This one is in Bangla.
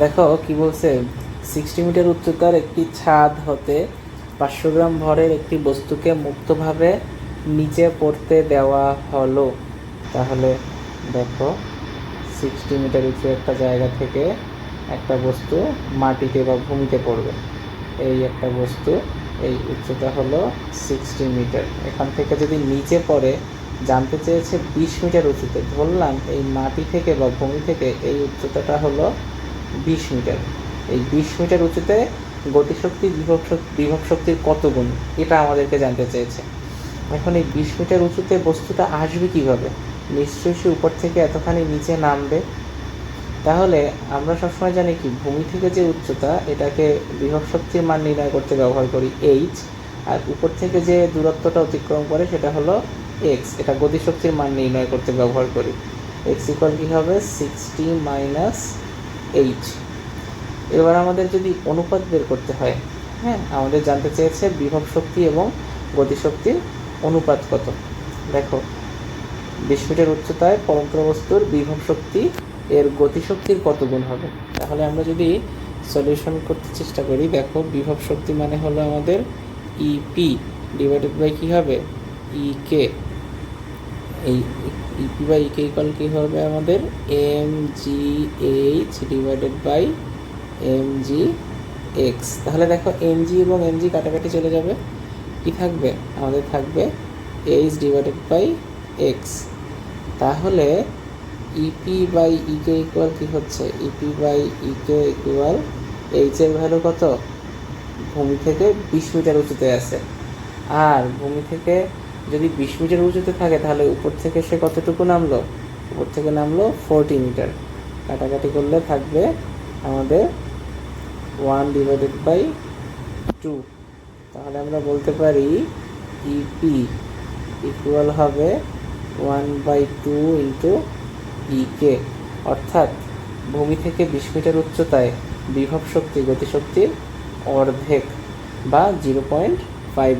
দেখো কি বলছে? সিক্সটি মিটার উচ্চতার একটি ছাদ হতে পাঁচশো গ্রাম ভরের একটি বস্তুকে মুক্তভাবে নিচে পড়তে দেওয়া হলো। তাহলে দেখো সিক্সটি মিটার উঁচু একটা জায়গা থেকে একটা বস্তু মাটিতে বা ভূমিতে পড়বে। এই একটা বস্তু, এই উচ্চতা হলো সিক্সটি মিটার এখান থেকে যদি নিচে পড়ে, জানতে চেয়েছে বিশ মিটার উঁচুতে, ধরলাম এই মাটি থেকে বা ভূমি থেকে এই উচ্চতাটা হলো বিশ মিটার। এই বিশ মিটার উঁচুতে গতিশক্তি, বিভব শক্তি বিভব শক্তির কত গুণ? এটা আমাদেরকে জানতে চেয়েছে। এখন এই বিশ মিটার উঁচুতে বস্তুটা আসবে কীভাবে? নিশ্চয়ই সে উপর থেকে এতখানি নিচে নামবে। তাহলে আমরা সবসময় জানি কি, ভূমি থেকে যে উচ্চতা, এটাকে বিভব শক্তির মান নির্ণয় করতে ব্যবহার করি এইচ আর উপর থেকে যে দূরত্বটা অতিক্রম করে সেটা হলো এক্স এটা গতিশক্তির মান নির্ণয় করতে ব্যবহার করি। এক্স ইকুয়াল কী হবে? সিক্সটি মাইনাস এইচ এবার আমাদের যদি অনুপাত বের করতে হয় হ্যাঁ আমাদের জানতে চেয়েছে বিভব শক্তি এবং গতিশক্তির অনুপাত কত। দেখো, বিশ মিটার উচ্চতায় পরন্ত বস্তুর বিভব শক্তি এর গতিশক্তির কত গুণ হবে? তাহলে আমরা যদি সলিউশন করতে চেষ্টা করি, দেখো, বিভব শক্তি মানে হলো আমাদের ইপি ডিভাইডেড বাই কী হবে? ই কে এই E P by E K equal কী হবে আমাদের? M G H divided by M G X তাহলে দেখো এম জি এবং এম জি কাটাকাটি চলে যাবে। কি থাকবে? আমাদের থাকবে এইচ ডিভাইডেড বাই এক্স তাহলে E P by E K equal কি হচ্ছে? E P by E K equal H এর ভ্যালু কত? ভূমি থেকে বিশ মিটার উঁচুতে আছে। আর ভূমি থেকে যদি বিশ মিটার উঁচুতে থাকে, তাহলে উপর থেকে সে কতটুকু নামলো? উপর থেকে নামলো ফোরটি মিটার। কাটাকাটি করলে থাকবে আমাদের ওয়ান ডিভাইডেড বাই টু তাহলে আমরা বলতে পারি ইপি ইকুয়াল হবে one by two into E K অর্থাৎ ভূমি থেকে বিশ মিটার উচ্চতায় বিভব শক্তি গতিশক্তির অর্ধেক বা জিরো পয়েন্ট ফাইভ